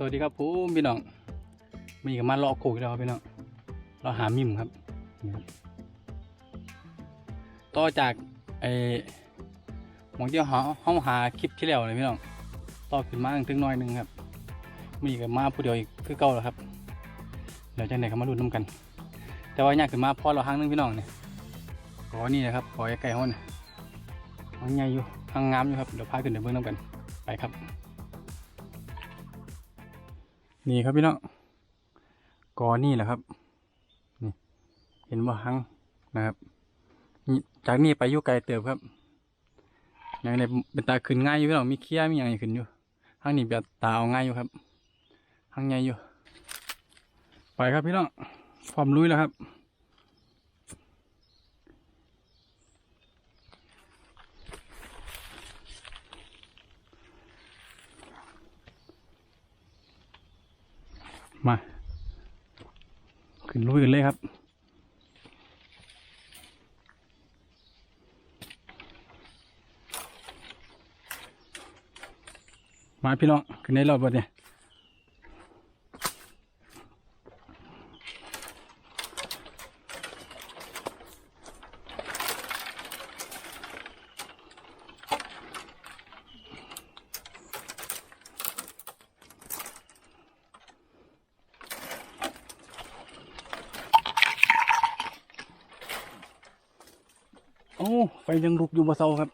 สวัสดีครับผมพี่น้องมีกับมาเลาะโกกอีกแล้วครับพี่น้องเราหามิมครับ ต่อจากไอ้หมองที่เขาเขาหาคลิปที่แล้วเลยพี่น้องต่อขึ้นมาถึงน้อยหนึงครับ มีกับมาผู้เดียวอีกคือเก่าแล้วครับเดี๋ยวจังไหนเขามาลุ้นน้ำกัน แต่ว่าอยากขึ้นมาพอเราห้างนึงพี่น้องเนี่ยขอนี่นะครับขอไก่ห้อนหางใหญ่อยู่ห้างงามอยู่ครับเดี๋ยวพาขึ้นเดี๋ยวเบิ่งน้ำกันไปครับ นี่ครับพี่น้องกอนี่แหละครับนี่เห็นว่าหังนะครับจากนี้ไปยุ่ไกลเติบครับอย่างนี้เป็นตาขึ้นง่ายอยู่พี่น้องมีเคี้ยมีอย่างขึ้นอยู่หังนี้แบบตาเอาง่ายอยู่ครับหังใหญ่อยู่ ไปครับพี่น้องความลุยแล้วครับ มา ขึ้นลุยกันเลยครับ มาพี่น้อง ขึ้นในรอบวันนี้โอ้ไฟ ยังลุกอยู่บ่เซาครับ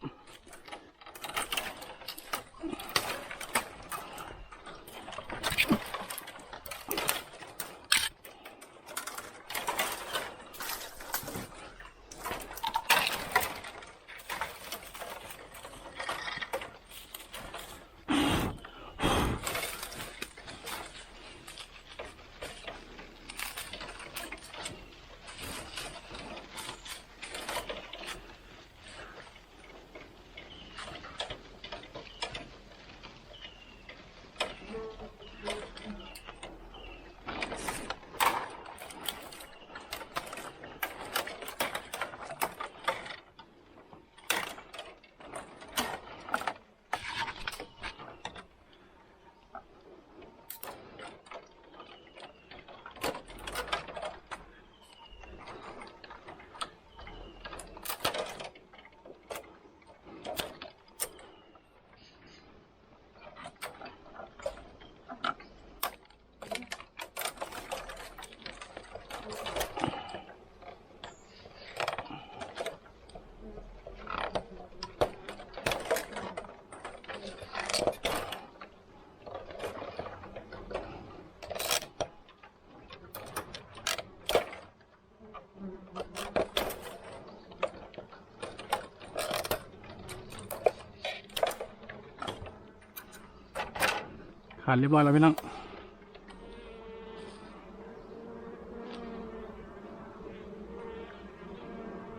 ขาดเรียบร้อยแล้วพี่น้อง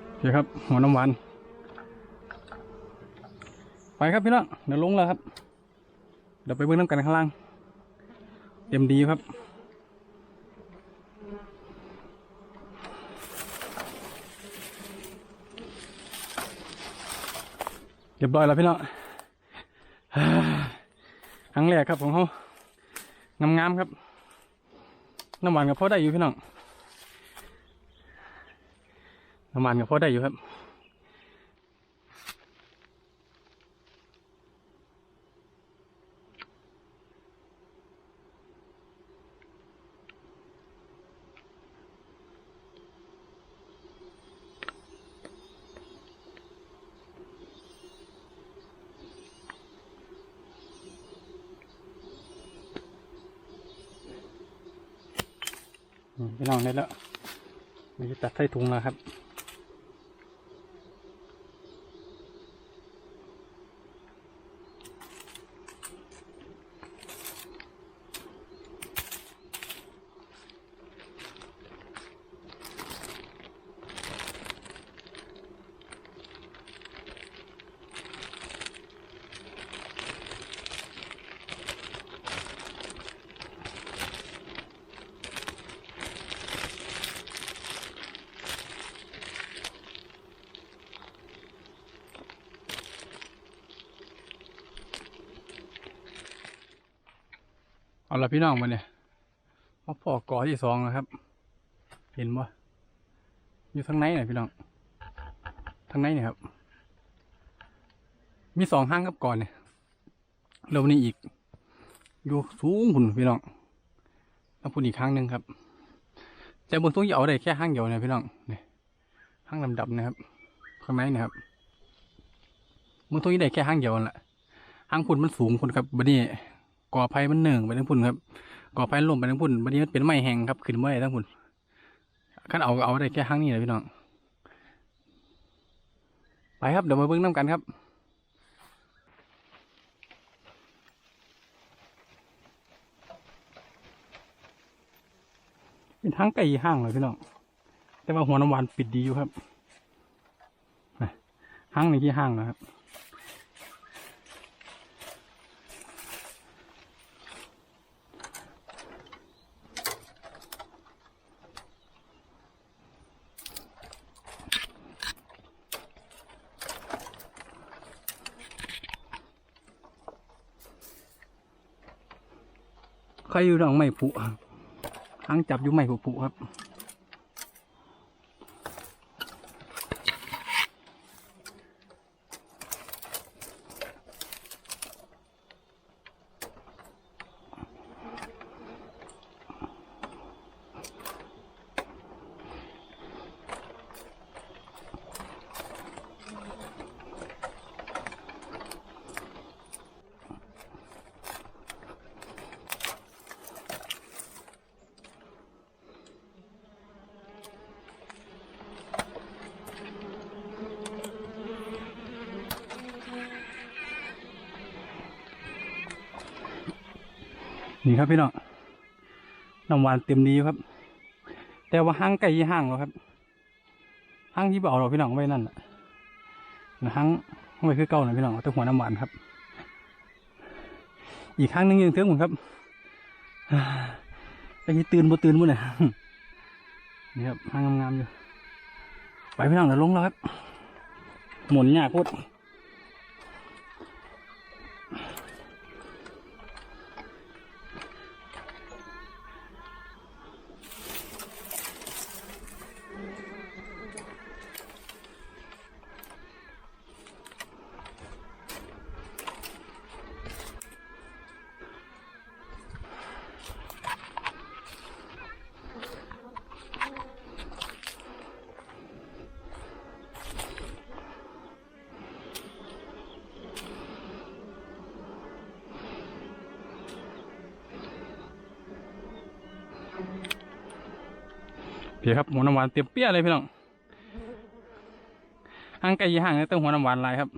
โอเคครับหัวน้ำหวานไปครับพี่น้องเดี๋ยวลงแล้วครับ เดี๋ยวไปเบิ้งน้ำกันข้างล่างเต็มดีครับเรียบร้อยแล้วพี่น้อง ครั้งแรกครับของเขางามๆครับ น้ำหวานกับพ่อได้อยู่พี่น้องน้ำหวานกับพ่อได้อยู่ครับ พี่น้องได้แล้วมันจะตัดใส่ถุงแล้วครับ เอาละพี่น้องมาเนี่ยมาพอกอที่สองนะครับ เห็นบ่อยู่ทางไหนเนี่ยพี่น้องทางไหนเนี่ยครับ มีสองห้างกับก่อนเนี่ยแล้ววันนี้อีก อยู่สูงหุ่นพี่น้องแล้วพุ่นอีกข้างหนึ่งครับแต่บนตัวเหยาได้แค่ห้างเดียวเนี่ยพี่น้องเนี่ยห้างดำๆนะครับข้างในนะครับบนตัวนี้ได้แค่ห้างเดียวแหละห้างพุ่นมันสูงพุ่นครับบัดนี้ ก่อไผ่มันเหนื่องไปทั้งพุ่นครับก่อไผ่ล่มไปทั้งพุ่นบัดนี้มันเป็นไม้แห้งครับขึ้นไม่ได้ทั้งพุ่นคันเอาเอาได้แค่ห้างนี้แหละพี่น้องไปครับเดี๋ยวมาเบิ่งน้ำกันครับเป็นทางไก่ห้างเลยพี่น้องแต่ว่าหัวน้ำหวานปิดดีอยู่ครับห้างในที่ห้างนะครับ ใครอยู่หลังไม่ผุห้างจับอยู่ไม่ผุผุครับ นี่ครับพี่น้องน้ำหวานเต็มดีอยู่ครับ แต่ว่าห้างไก่ยี่ห้างแล้วครับห้างที่เบเอาเราพี่น้องไว้นั่นแหละห้างไว้คือเก่าหน่อยพี่น้องเอาแต่หัวน้ำหวานครับ อีกครั้งนึงยังเทื่องผมครับไปที่ตื่นบ่ตื่นบ่เนี่ยนี่ครับห้างงามๆอยู่ไปพี่น้องเดี๋ยวลงแล้วครับหมุนยากโคตร พี่ครับหัวน้ำหวานเต็มเปี้ยเลยพี่น้องห่างไกลยี่ห่างเลยต้องหัวน้ำหวานลายครับ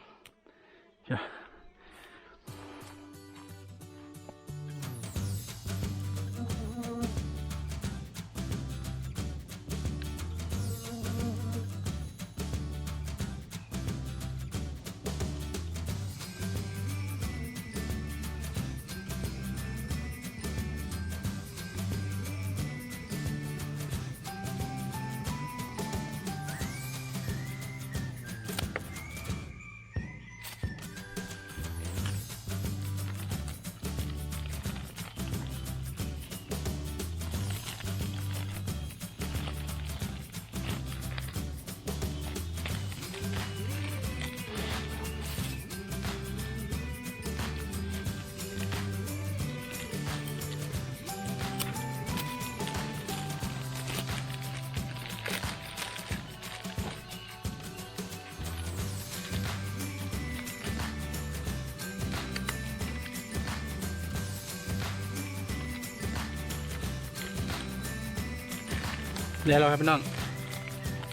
เชี่ยเดี๋ยวเราครับพี่น้อง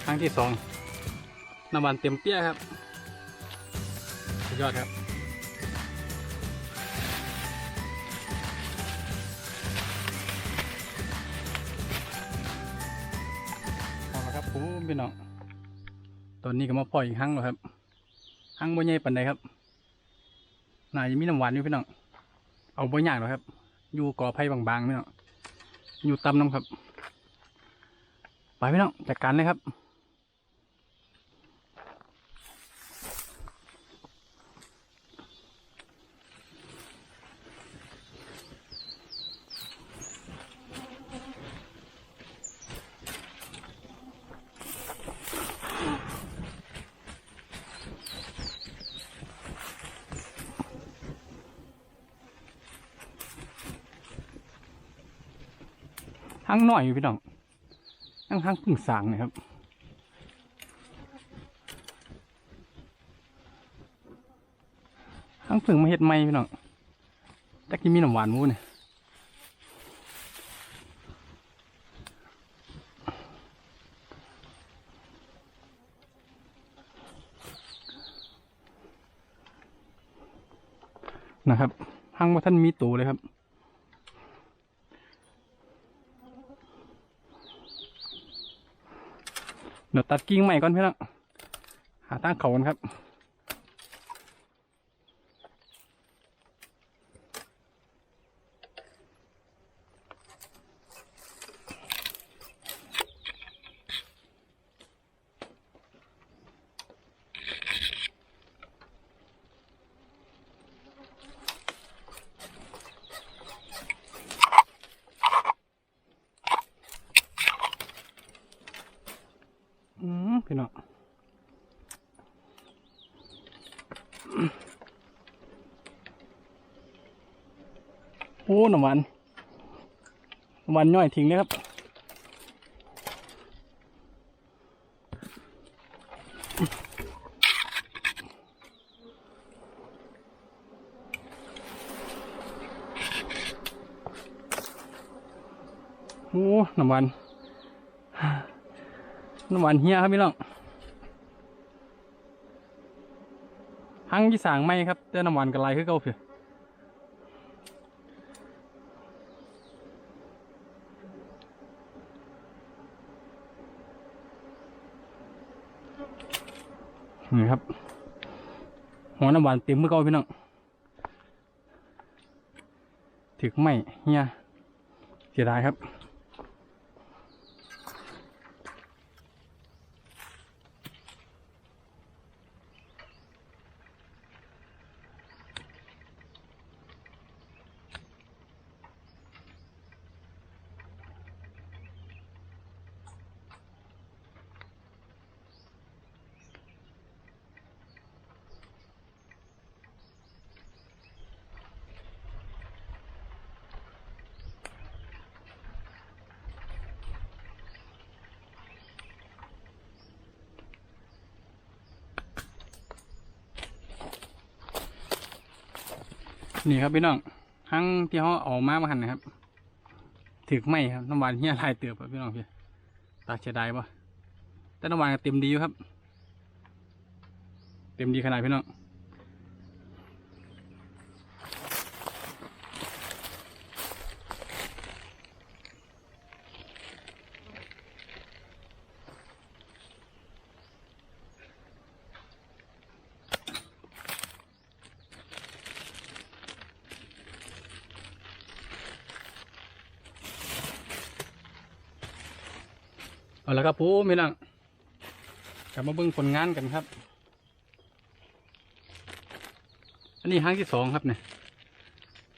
ครั้งที่สองน้ำหวานเต็มเปี้ยครับสุดยอดครับเอาละครับผมพี่น้อง ตอนนี้ก็มาปล่อยอีกครั้งแล้วครับครั้งบ่ใหญ่ปานใดครับน่าจะมีน้ำหวานอยู่พี่น้อง เอาบ่ยากหรอกครับ อยู่ก่อไผ่บางๆพี่น้อง อยู่ตำน้ำครับ ไปพี่น้องจัดการเลยครับทั้งหน่อยอยู่พี่น้อง ห้างห้างพึ่งสางนะครับห้างพึ่งมาเฮ็ดใหม่พี่น้องแต่กินมีน้ำหวานมูเนี่ยนะครับห้างว่าท่านมีตูเลยครับ เดี๋ยวตัดกิ่งใหม่ก่อนพี่น้องหาตั้งเขากันครับ อ้น้ำหวานน้ำหวานย่อยทิ้งเลยครับโอ้น้ำหวานน้ำหวานเฮียครับพี่น้องหังยี่สางไม่ครับแต่น้ำหวานกระไรคือเก่าเพื่อ นี่ครับหัวน้ำหวานเต็มเมื่อก่าพี่น้องถึกไม่เนี่ยเสียดายครับ นี่ครับพี่น้องทั้งที่เขาออกมามาหันนะครับถึกไหมครับน้ำหวานเฮียลายเตือบครับพี่น้องพี่ตาเสียดายปะแต่น้ำหวานเต็มดีอยู่ครับ เต็มดีขนาดพี่น้อง ละครับผมพี่น้องกลับมาเบิ่งผลงานกันครับ อันนี้ห้างที่สองครับเนี่ย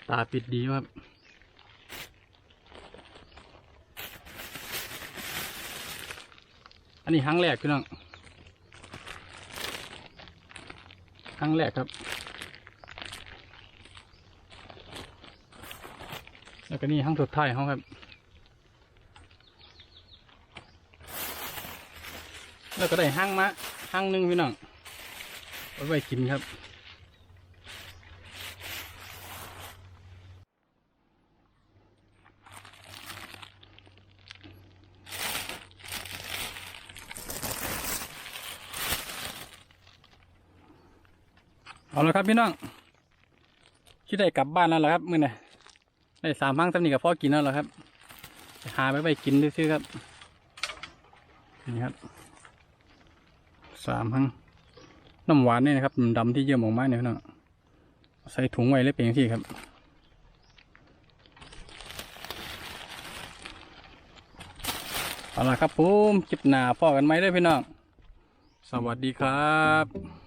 ตาปิดดีครับอันนี้ห้างแรกพี่น้องห้างแรกครับ แล้วก็นี่ห้างสุดท้ายเขาครับ แล้วก็ได้ห้างมะห้างหนึ่งพี่น้องไว้ไว้กินครับเอาละครับพี่น้องคิดได้กลับบ้านแล้วเหรอครับมื่อนี่ได้สามห้างสำนีกับพ่อกินแล้วเหรอครับ หาไปไปกินซื้อๆครับ นี่ครับ สามห้งน้ำหวานนี่นะครับดำที่เยี่ยมออกมาเนี่ยน้องใส่ถุงไว้เล็บเป็นองที่ครับเอาละครับผมคลิปหน้าพ่อกันไหมเด้อพี่น้อง สวัสดีครับ